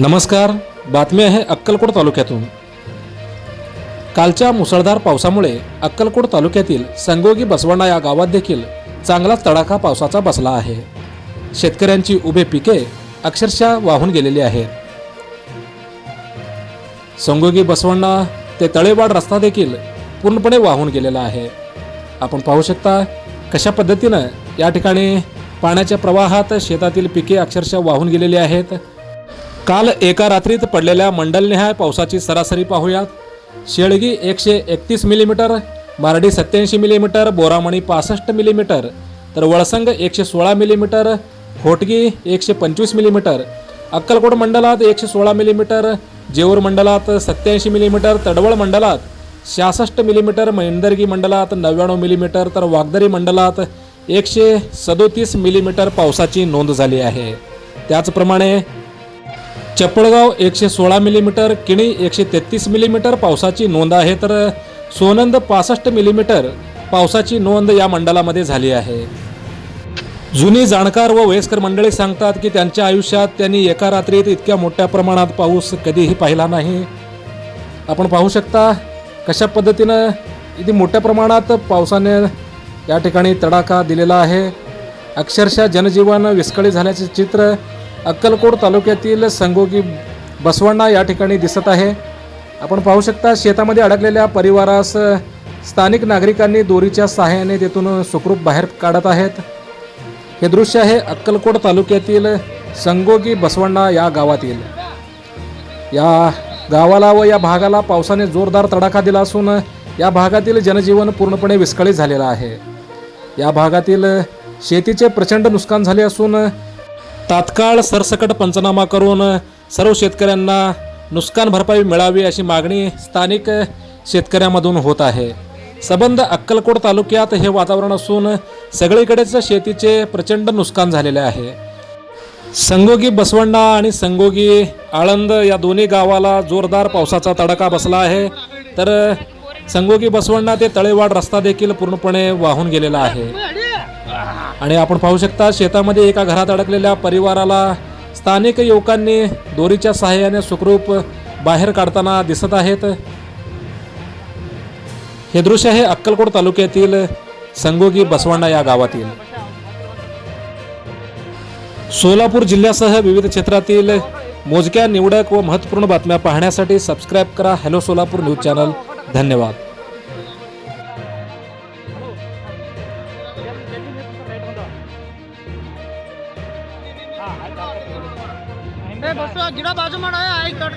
नमस्कार. बातमी आहे अक्कलकोट तालुक्यातून. कालच्या मुसळधार पावसामुळे अक्कलकोट तालुक्यातील संगोगी बसवणा या गावात देखील चांगला तडाखा पावसाचा बसला आहे. शेतकऱ्यांची उभे पिके अक्षरशः वाहून गेलेली आहेत. संगोगी बसवण्णा ते तळेवाड रस्ता देखील पूर्णपणे वाहून गेलेला आहे. आपण पाहू शकता कशा पद्धतीनं या ठिकाणी पाण्याच्या प्रवाहात शेतातील पिके अक्षरशः वाहून गेलेली आहेत काल एका रात्रीत पडलेल्या मंडलनिहाय पावसाची सरासरी पाहूयात. शेळगी एकशे एकतीस मिलीमीटर मारडी सत्याऐंशी मिलीमीटर बोरामणी पासष्ट मिलीमीटर तर वळसंग एकशे सोळा मिलीमीटर होटगी एकशे पंचवीस मिलीमीटर अक्कलकोट मंडलात एकशे सोळा मिलीमीटर जेऊर मंडलात सत्याऐंशी मिलीमीटर तडवळ मंडलात सहासष्ट मिलीमीटर मैंदर्गी मंडलात नव्याण्णव मिलीमीटर तर वागदरी मंडलात एकशे सदोतीस मिलीमीटर पावसाची नोंद झाली आहे. त्याचप्रमाणे चपळगाव एकशे सोळा मिलीमीटर किणी एकशे तेहतीस मिलीमीटर पावसाची नोंद आहे तर सोनंद पासष्ट मिलीमीटर पावसाची नोंद या मंडळामध्ये झाली आहे. जुनी जाणकार व वयस्कर मंडळी सांगतात की त्यांच्या आयुष्यात त्यांनी एका रात्रीत इतक्या मोठ्या प्रमाणात पाऊस कधीही पाहिला नाही. आपण पाहू शकता कशा पद्धतीनं इथे मोठ्या प्रमाणात पावसाने या ठिकाणी तडाखा दिलेला आहे. अक्षरशः जनजीवन विस्कळीत झाल्याचे चित्र अक्कलकोट तालुक्यातील संगोगी बसवण्णा या ठिकाणी दिसत आहे. आपण पाहू शकता शेतामध्ये अडकलेल्या परिवारास स्थानिक नागरिकांनी दोरीच्या सहाय्याने तेथून सुखरूप बाहेर काढत आहेत. हे दृश्य आहे अक्कलकोट तालुक्यातील संगोगी बसवण्णा या गावातील. या गावाला व या भागाला पावसाने जोरदार तडाखा दिला असून या भागातील जनजीवन पूर्णपणे विस्कळीत झालेलं आहे. या भागातील शेतीचे प्रचंड नुकसान झाले असून तात्काळ सरसकट पंचनामा करून सर्व शेतकऱ्यांना नुकसान भरपाई मिळावी अशी मागणी स्थानिक शेतकऱ्यामधून होत आहे. सबंध अक्कलकोट तालुक्यात हे वातावरण असून सगळीकडेच शेतीचे प्रचंड नुकसान झालेले आहे. संगोगी बसवंडा आणि संगोगी आळंद या दोन्ही गावाला जोरदार पावसाचा तडाखा बसला आहे. तर संगोगी बसवंडा ते तळेवाड रस्ता देखील पूर्णपणे वाहून गेलेला आहे. आणि आपण पाहू शकता शेतामध्ये एका घरात अडकलेल्या परिवाराला स्थानिक युवकांनी दोरीच्या सहाय्याने सुखरूप बाहेर काढताना दिसत आहेत. हे दृश्य आहे अक्कलकोट तालुक्यातील संगोगी बसवांडा या गावातील. सोलापूर जिल्ह्यासह विविध क्षेत्रातील मोजक्या निवडक व महत्त्वपूर्ण बातम्या पाहण्यासाठी सबस्क्राईब करा. Hello Solapur news channel. धन्यवाद. એ બસો આ ગીડા બાજુમાં આયા આ કટ